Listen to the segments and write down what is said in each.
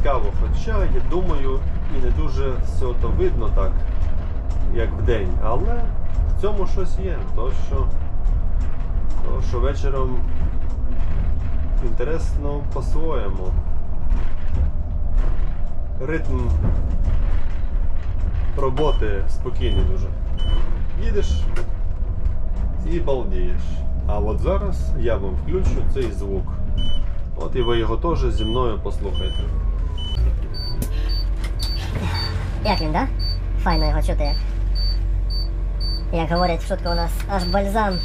цікаво. Хоча, я думаю, і не дуже все то видно так, як в день. Але в цьому щось є. То, що, то, що вечором інтересно по-своєму. Ритм роботи спокійний дуже. Їдеш і балдієш. А от зараз я вам включу цей звук. От і ви його теж зі мною послухайте. Як він, да? Файно його чути як. Говорять, шутка у нас аж бальзам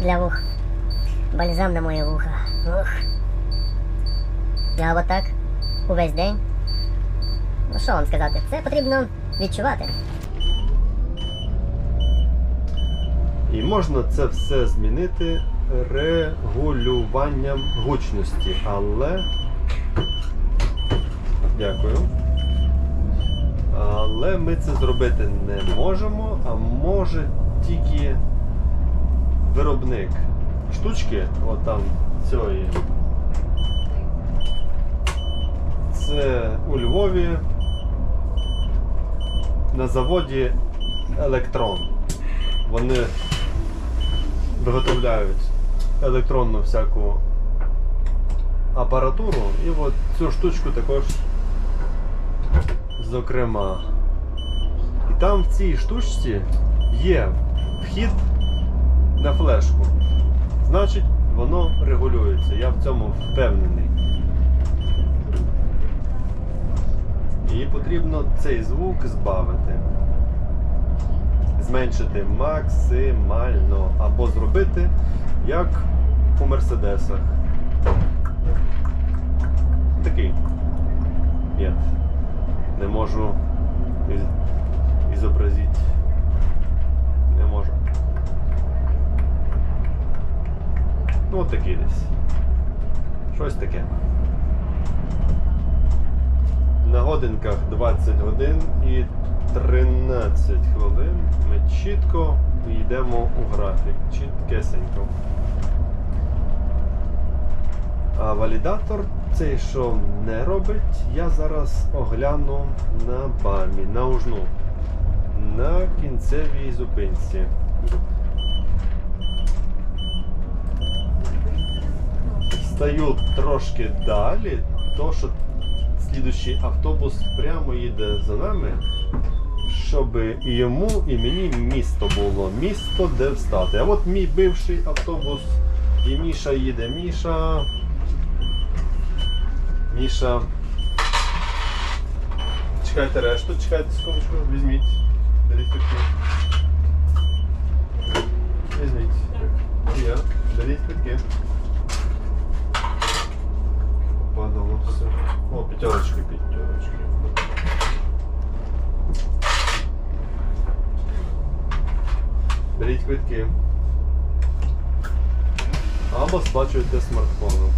для вух. Бальзам на мої вуха. Ух. А от так, увесь день. Ну що вам сказати? Це потрібно відчувати. І можна це все змінити регулюванням гучності, але. Дякую. Але ми це зробити не можемо, а може тільки виробник штучки, от там цієї. Це у Львові на заводі Електрон. Вони виготовляють електронну всяку апаратуру і от цю штучку також зокрема. Там в цій штучці є вхід на флешку. Значить, воно регулюється. Я в цьому впевнений. І потрібно цей звук збавити зменшити максимально або зробити як у мерседесах. Такий. Ні. Не можу ізобразити. Не можу. Ну, от такий десь. Щось таке. На годинках 20 годин і 13 хвилин ми чітко йдемо у графік. Чіткесенько. А валідатор цей, що не робить, я зараз огляну на бамі, на ужну. Кінцевій зупинці. Стаю трошки далі, то що слідущий автобус прямо їде за нами, щоб і йому, і мені місто було. Місто, де встати. А от мій бивший автобус, і Міша їде. Міша. Міша. Чекайте решту, чекайте секундочку, візьміть. Візьміть. Є. Беріть квитки. Падало все. О, пятерочки, пятерочки. Беріть квитки. Або сплачуйте смартфоном.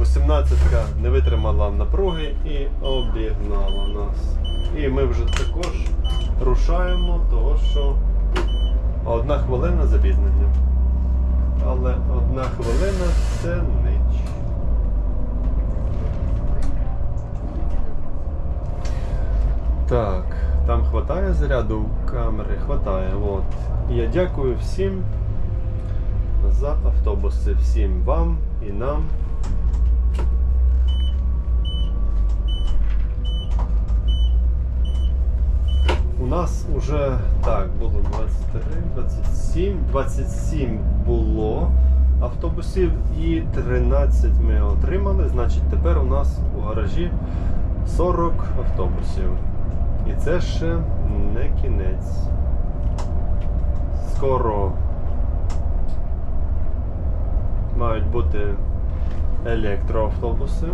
18-ка не витримала напруги і обігнала нас. І ми вже також рушаємо, того що одна хвилина запізнення. Але одна хвилина це ніч. Так, там хватає заряду камери? Хватає, от. Я дякую всім за автобуси, всім вам і нам. У нас уже так було 23, 27, 27 було автобусів і 13 ми отримали. Значить, тепер у нас у гаражі 40 автобусів. І це ще не кінець. Скоро мають бути електроавтобуси,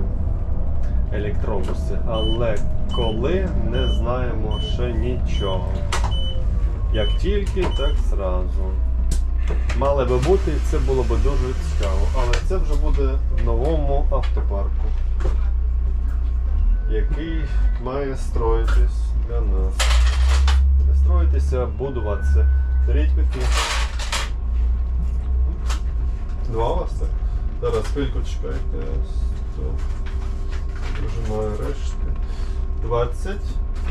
електробуси, але коли не знаємо ще нічого. Як тільки, так зразу. Мали би бути, і це було б дуже цікаво. Але це вже буде в новому автопарку, який має строїтись для нас. Не строїтися, будуватися. Беріть квитки. Два вас так? Зараз хвильку чекайте. Стоп. Нажимаю решти. 20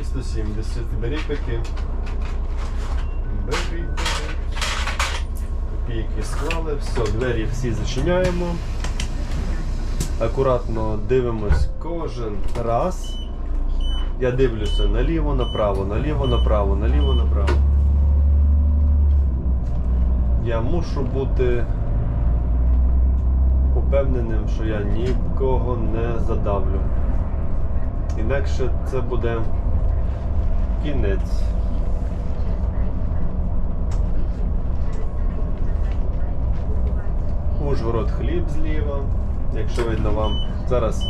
і 170. Беріть таки. Копійки склали. Все, двері всі зачиняємо. Акуратно дивимось кожен раз. Я дивлюся наліво, направо, наліво, направо, наліво, направо. Я мушу бути упевненим, що я нікого не задавлю. Інакше це буде кінець. Ужгород хліб зліва. Якщо видно вам. Зараз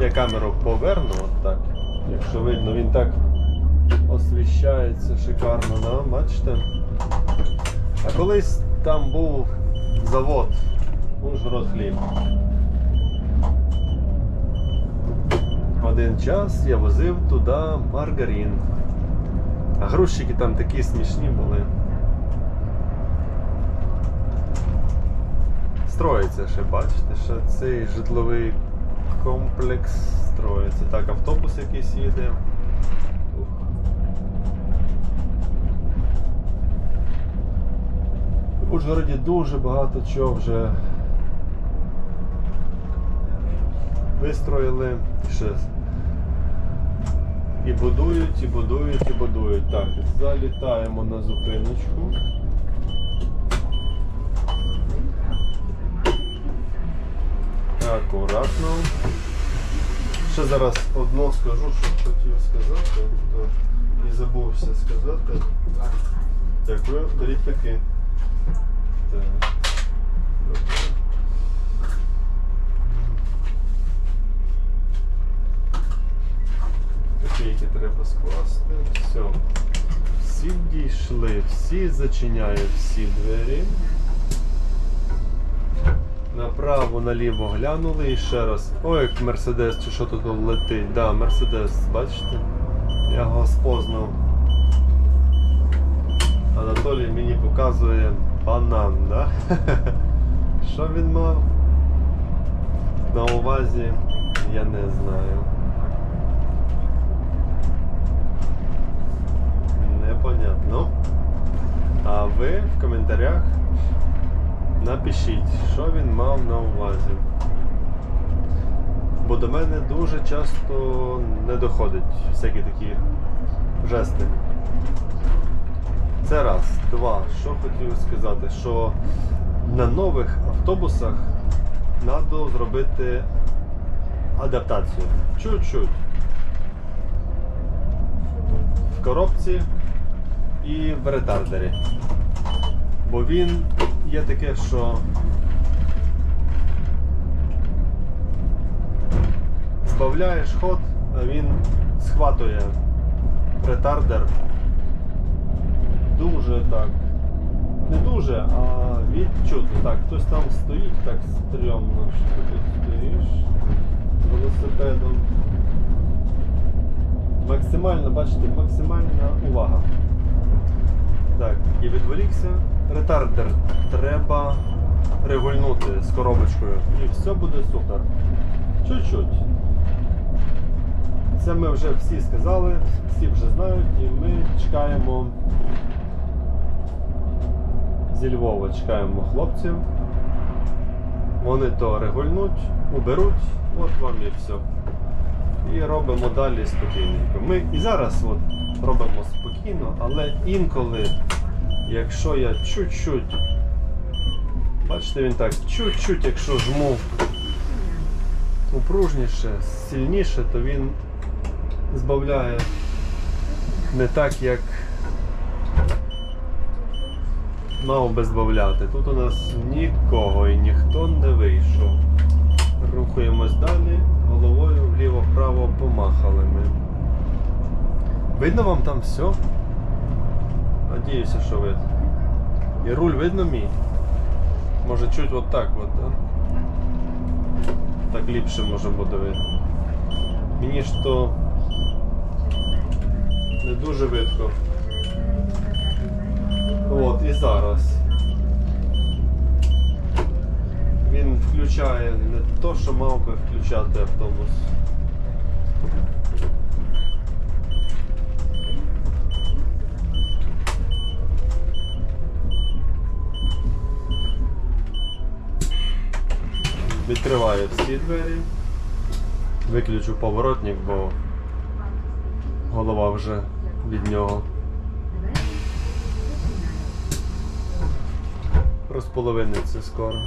я камеру поверну, от так. Якщо видно, він так освіщається шикарно, да? бачите? А колись там був завод Ужгород хліб. Один час я возив туди маргарин. А грузчики там такі смішні були. Строїться ще, бачите, ще цей житловий комплекс строїться. Так, автобус якийсь їде. В Ужгороді дуже багато чого вже вистроїли. Ще і будують, і будують, і будують. Так, залітаємо на зупиночку. Акуратно. Ще зараз одно скажу, що хотів сказати. то І забувся сказати. Дякую, беріть таки. Так. Добре. Копійки треба скласти. Все. Всі дійшли, всі зачиняють всі двері. Направо, наліво глянули і ще раз. Ой, як Мерседес, чи що тут летить. Да, Мерседес, бачите? Я його спознав. Анатолій мені показує банан, да? Що він мав? На увазі, я не знаю. Непонятно. А ви в коментарях напишіть, що він мав на увазі. Бо до мене дуже часто не доходять всякі такі жести. Це раз. Два. Що хотів сказати, що на нових автобусах треба зробити адаптацію. Чуть-чуть. В коробці і в ретардері. Бо він є таке, що збавляєш ход, а він схватує ретардер дуже так. Не дуже, а відчутно. Так, хтось там стоїть так стрьомно, що ти тут стоїш з велосипедом. Максимально, бачите, максимальна увага. Так, і відволікся. Ретардер треба регульнути з коробочкою. І все буде супер. Чуть-чуть. Це ми вже всі сказали, всі вже знають, і ми чекаємо зі Львова чекаємо хлопців. Вони то регульнуть, уберуть, от вам і все. І робимо далі спокійненько. Ми і зараз от робимо спокійно, але інколи, якщо я чуть-чуть, бачите, він так, чуть-чуть, якщо жму упружніше, сильніше, то він збавляє не так, як мав би збавляти. Тут у нас нікого і ніхто не вийшов. Рухаємось далі, головою вліво-вправо помахали ми. Видно вам там все? Надіюся, що видно. І руль видно мій? Може чуть от так от, да? Так ліпше може буде видно. Мені ж то не дуже видко. От і зараз. Він включає не то, що мав би включати автобус. Відкриваю всі двері. Виключу поворотник, бо голова вже від нього. Розполовиниться скоро.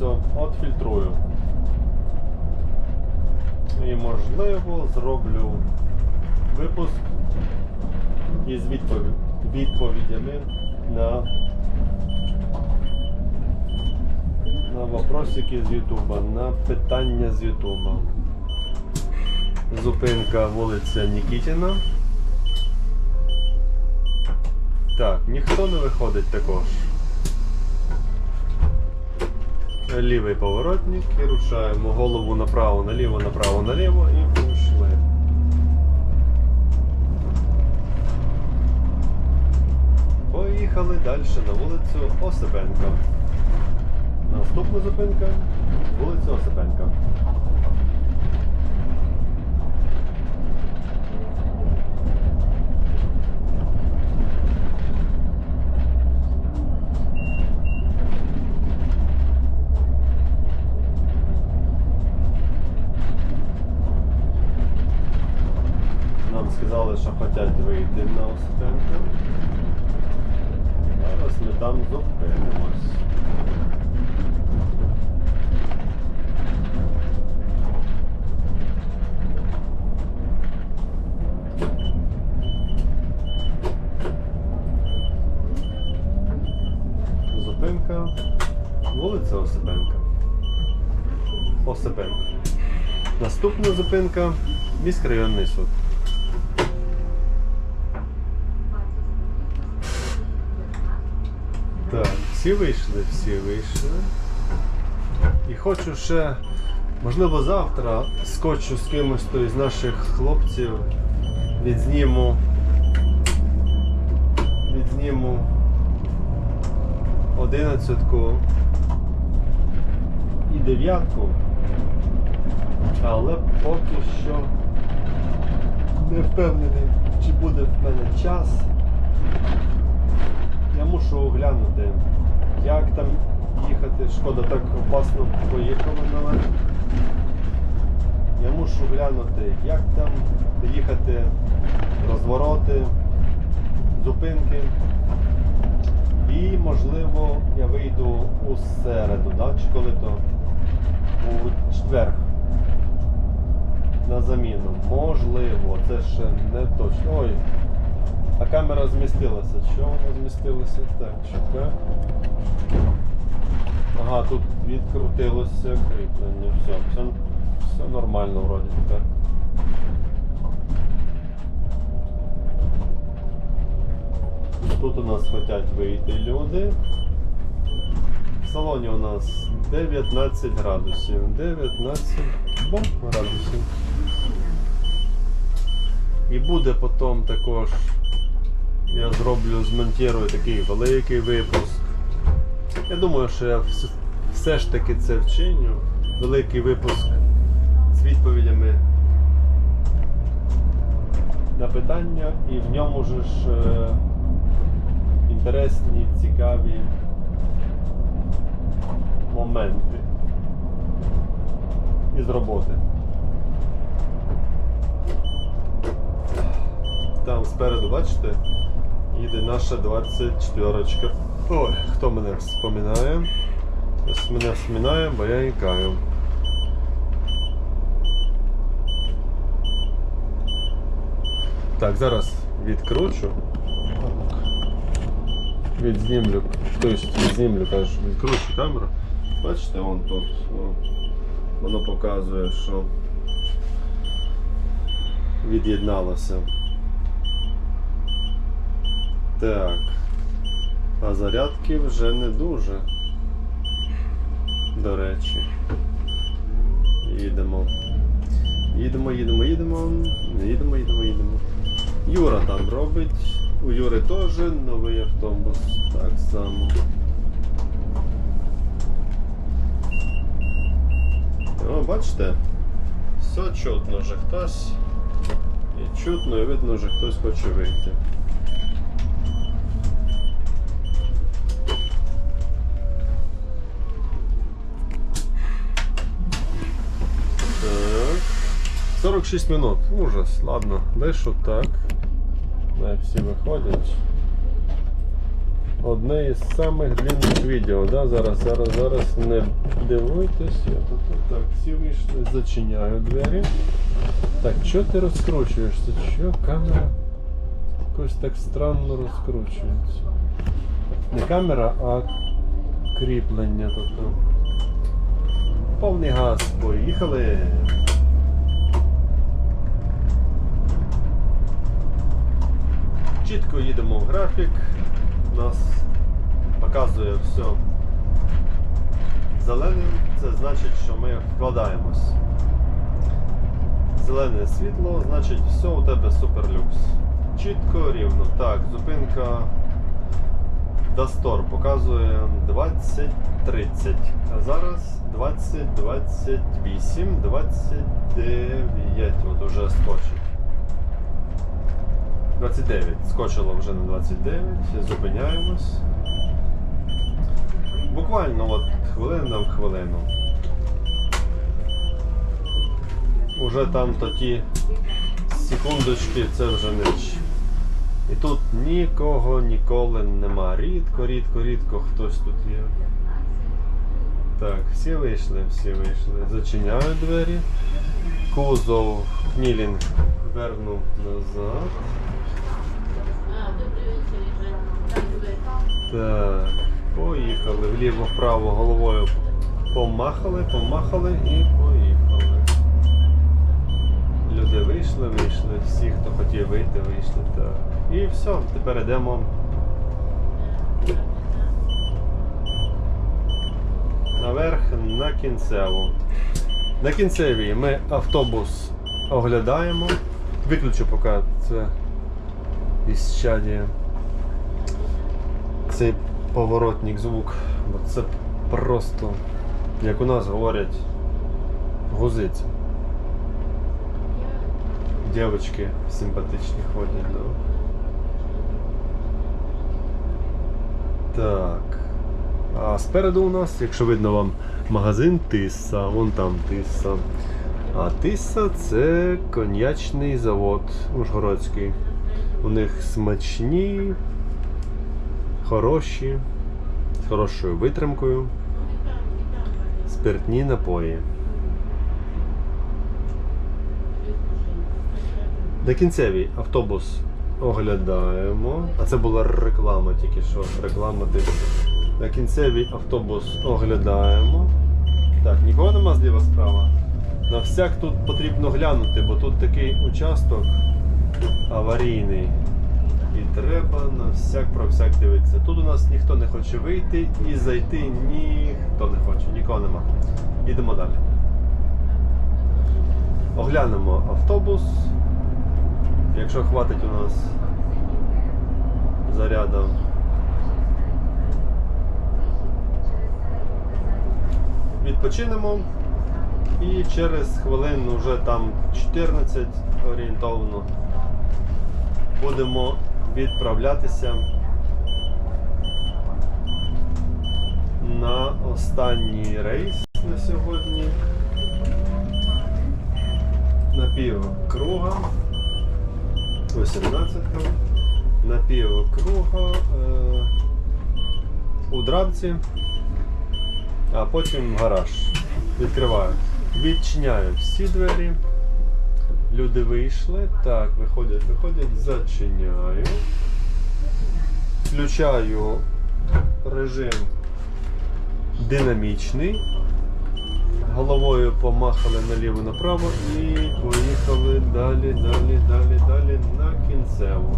Все отфільтрую. І можливо зроблю випуск із відповідями на, на вопросики з Ютуба, на питання з Ютуба. Зупинка вулиця Нікітіна. Так, ніхто не виходить також. Лівий поворотник і рушаємо голову направо, наліво, направо, наліво і пішли. Поїхали далі на вулицю Осипенка. Наступна зупинка вулиця Осипенка. Нам що хочуть на Осипенка. Зараз ми там зупинимось. Зупинка. Вулиця Осипенка. Осипенка. Наступна зупинка міськрайонний суд. Так, всі вийшли, всі вийшли. І хочу ще, можливо, завтра скочу з кимось то із наших хлопців, відзніму. Відзніму одинадцятку і дев'ятку. Але поки що не впевнений, чи буде в мене час. Я мушу оглянути, як там їхати. Шкода так опасно поїхали наверх. Я мушу глянути, як там їхати, розвороти, зупинки. І можливо я вийду у середу, да? чи коли то у четвер на заміну. Можливо, це ще не точно. Ой, а камера змістилася. Чого вона змістилася? Так, чекай. Ага, тут відкрутилося кріплення. Все, все, все нормально вроді тепер. Тут у нас хочуть вийти люди. В салоні у нас 19 градусів. 19 бом, градусів. І буде потім також, я зроблю, змонтірую такий великий випуск. Я думаю, що я все ж таки це вчиню. Великий випуск з відповідями на питання і в ньому ж е, інтересні, цікаві моменти із роботи. Там спереду, бачите, їде наша 24-ка. Ой, хто мене вспоминає? Ось мене вспоминає, бо я ікаю. Так, зараз відкручу. Відзнімлю, тобто відзнімлю, кажу, відкручу камеру. Бачите, вон тут. Воно показує, що від'єдналося. Так. А зарядки вже не дуже. До речі. Їдемо. Їдемо, їдемо, їдемо. Їдемо, їдемо, їдемо. Юра там робить. У Юри теж новий автобус. Так само. О, бачите? Все чутно, що хтось. І чутно, і видно, що хтось хоче вийти. 46 минут. Ужас. Ладно, лишу так. Не всі виходять. Одне із самих длинних відео, да? Зараз, зараз, зараз не дивуйтесь. Я тут так вийшли, зачиняю двері. Так, що ти розкручуєшся? Що камера якось так странно розкручується? Не камера, а кріплення тут. Повний газ, поїхали. Чітко їдемо в графік. Нас показує все зеленим. Це значить, що ми вкладаємось. Зелене світло, значить все у тебе суперлюкс. Чітко, рівно. Так, зупинка Дастор показує 20.30. А зараз 20.28, 29. От уже скочить. 29. Скочило вже на 29. Зупиняємось. Буквально от хвилина в хвилину. Уже там то ті секундочки, це вже ніч. І тут нікого ніколи нема. Рідко, рідко, рідко хтось тут є. Так, всі вийшли, всі вийшли. Зачиняю двері. Кузов Кнілінг вернув назад. Так, поїхали. Вліво-вправо головою помахали, помахали і поїхали. Люди вийшли, вийшли, всі, хто хотів вийти, вийшли. Так. І все, тепер йдемо. Наверх на кінцеву. На кінцевій ми автобус оглядаємо. Виключу поки це із щадія. Цей поворотник звук. Бо це просто, як у нас говорять, гузиться. Дівчатки симпатичні ходять, да. Так. А спереду у нас, якщо видно вам, магазин Тисса, вон там Тисса. А Тисса це коньячний завод Ужгородський. У них смачні, хороші, з хорошою витримкою, спиртні напої. На кінцевій автобус оглядаємо. А це була реклама тільки що. Реклама типу. На кінцевій автобус оглядаємо. Так, нікого нема зліва справа. На всяк тут потрібно глянути, бо тут такий участок аварійний. І треба на всяк про всяк дивитися. Тут у нас ніхто не хоче вийти і зайти ніхто не хоче, нікого нема. Йдемо далі. Оглянемо автобус. Якщо хватить у нас заряду. Відпочинемо і через хвилин вже там 14 орієнтовно будемо відправлятися на останній рейс на сьогодні. На пів круга. 18 на пів е, у Драбці. а потім гараж. Відкриваю. Відчиняю всі двері. Люди вийшли. Так, виходять, виходять, зачиняю. Включаю режим динамічний. Головою помахали наліво направо і поїхали далі, далі, далі, далі на кінцеву.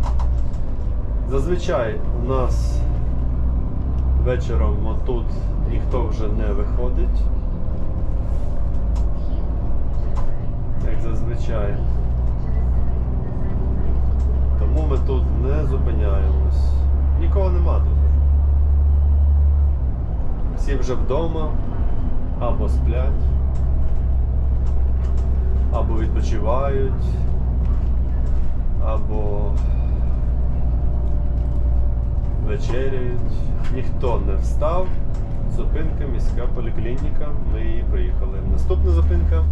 Зазвичай у нас вечором отут ніхто вже не виходить. Як зазвичай. Тому ми тут не зупиняємось. Нікого нема тут. Всі вже вдома або сплять, або відпочивають, або вечеряють. Ніхто не встав. Зупинка міська поліклініка. Ми її приїхали. Наступна зупинка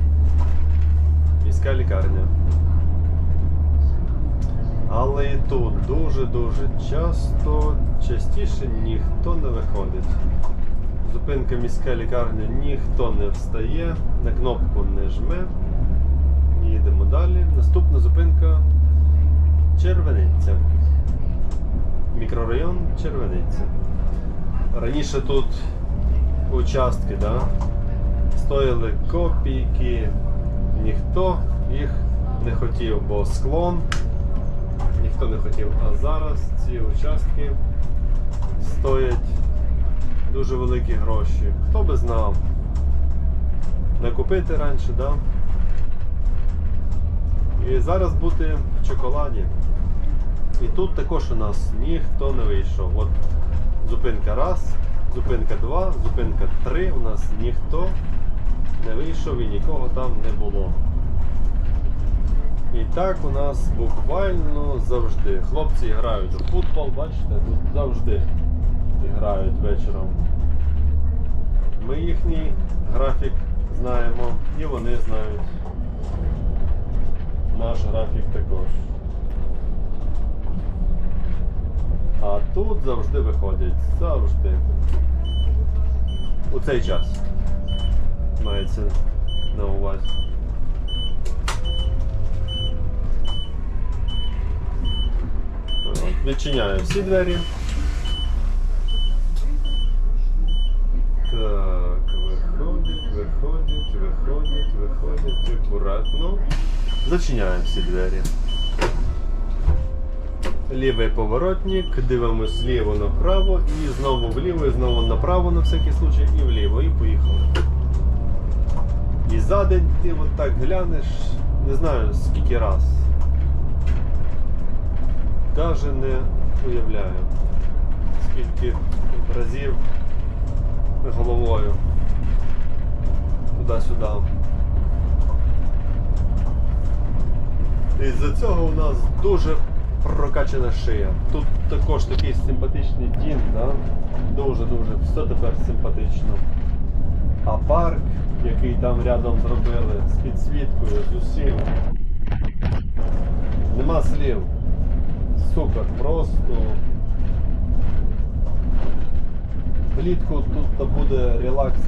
міська лікарня. Але і тут дуже-дуже часто, частіше ніхто не виходить. Зупинка міська лікарня, ніхто не встає, на кнопку не жме. Їдемо далі. Наступна зупинка Червениця. Мікрорайон Червениця. Раніше тут участки, да, стояли копійки, ніхто їх не хотів, бо склон ніхто не хотів. А зараз ці участки стоять дуже великі гроші. Хто би знав, не купити раніше, да? І зараз бути в чоколаді. І тут також у нас ніхто не вийшов. От зупинка раз, зупинка два, зупинка три. У нас ніхто не вийшов і нікого там не було. І так у нас буквально завжди. Хлопці грають у футбол, бачите, тут завжди грають вечором. Ми їхній графік знаємо і вони знають наш графік також. А тут завжди виходять. Завжди. У цей час. Мається на увазі. Відчиняю всі двері. Так, виходять, виходять, виходять, виходять акуратно. Зачиняємо всі двері. Лівий поворотник, дивимось ліво направо і знову вліво, і знову направо на всякий случай, і вліво, і поїхали. І за день ти от так глянеш, не знаю скільки раз. Даже не уявляю, скільки разів головою туди-сюди. І з-за цього у нас дуже прокачана шия. Тут також такий симпатичний да? дуже-дуже, все тепер симпатично. А парк, який там рядом зробили, з підсвіткою, з усім. Нема слів. Супер, просто. Влітку тут буде релакс,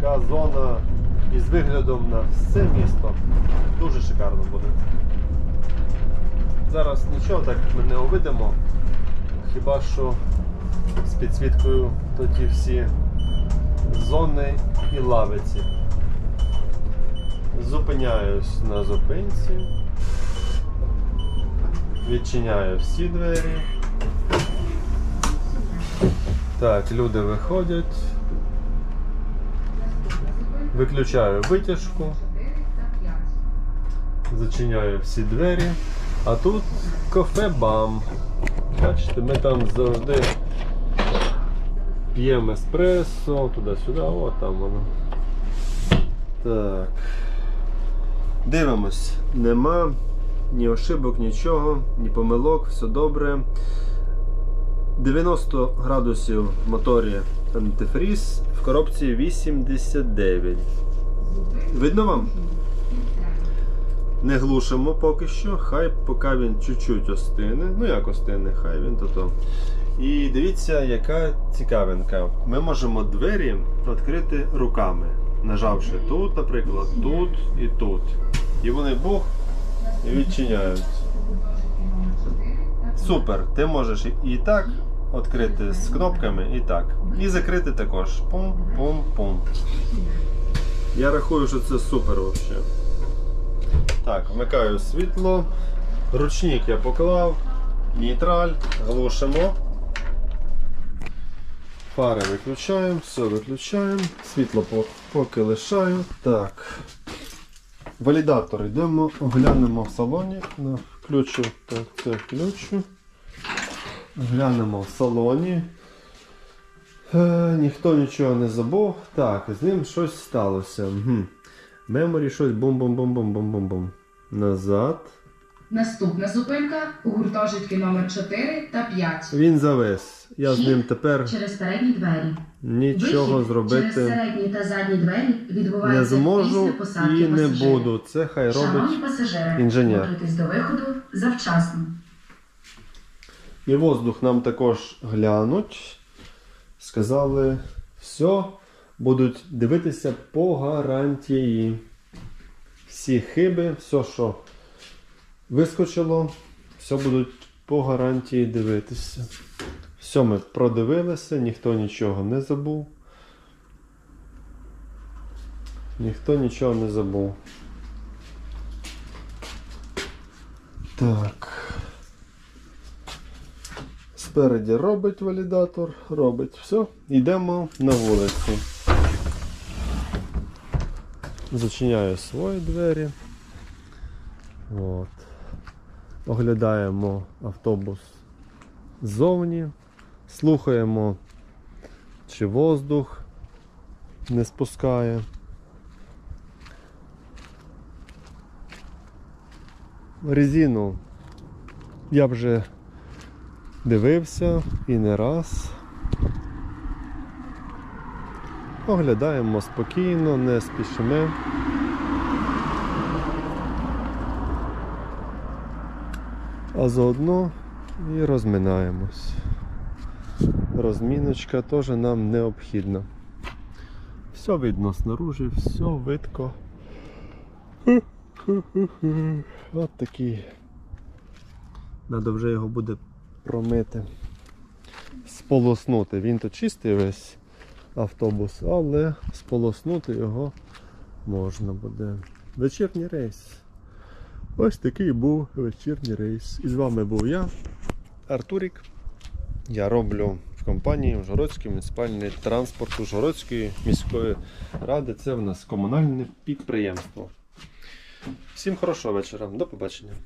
така зона із виглядом на все місто. Дуже шикарно буде. Зараз нічого так ми не увидимо. Хіба що з підсвіткою тоді всі зони і лавиці. Зупиняюсь на зупинці. Відчиняю всі двері. Так, люди виходять. Виключаю витяжку. Зачиняю всі двері. А тут кафе-бам. Бачите, ми там завжди п'ємо еспресо, туди-сюди, о, там воно. Так. Дивимось. Нема ні ошибок, нічого, ні помилок, все добре. 90 градусів в моторі антифріз, в коробці 89. Видно вам? Не глушимо поки що, хай поки він чуть-чуть остине. Ну як остине, хай він то-то. І дивіться, яка цікавинка. Ми можемо двері відкрити руками, нажавши тут, наприклад, тут і тут. І вони бух і відчиняються. Супер! Ти можеш і- так відкрити з кнопками, і так. І закрити також. Пум-пум-пум. Я рахую, що це супер взагалі. Так, вмикаю світло. Ручник я поклав. Нейтраль, глушимо. Фари виключаємо, все виключаємо. Світло поки лишаю. Так. Валідатор йдемо, оглянемо в салоні. Включу, так, це включу. Глянемо в салоні. Е, ніхто нічого не забув. Так, з ним щось сталося. Угу. Меморі щось бум-бум-бум-бум-бум-бум-бум. Назад. Наступна зупинка гуртожитки номер 4 та 5. Він завис. Я з ним тепер Через передні двері. Нічого Вихід через зробити середні та задні двері відбувається не зможу після посадки і не пасажирів. буду. Це хай Шановні робить. пасажири, інженер. готуйтесь до виходу завчасно. І воздух нам також глянуть. Сказали, все, будуть дивитися по гарантії. Всі хиби, все, що вискочило, все будуть по гарантії дивитися. Все ми продивилися, ніхто нічого не забув. Ніхто нічого не забув. Так. Спереді робить валідатор, робить все. Йдемо на вулицю. Зачиняю свої двері. От. Оглядаємо автобус ззовні. Слухаємо, чи воздух не спускає. Резину я вже дивився і не раз. Оглядаємо спокійно, не спішимо. А заодно і розминаємось. Розміночка теж нам необхідна. Все видно снаружи, все видко. От такий. Надо вже його буде промити. Сполоснути. Він то чистий весь автобус, але сполоснути його можна буде. Вечірній рейс. Ось такий був вечірній рейс. І з вами був я, Артурік. Я роблю в компанії Ужгородський муніципальний транспорт Ужгородської міської ради. Це в нас комунальне підприємство. Всім хорошого вечора. До побачення.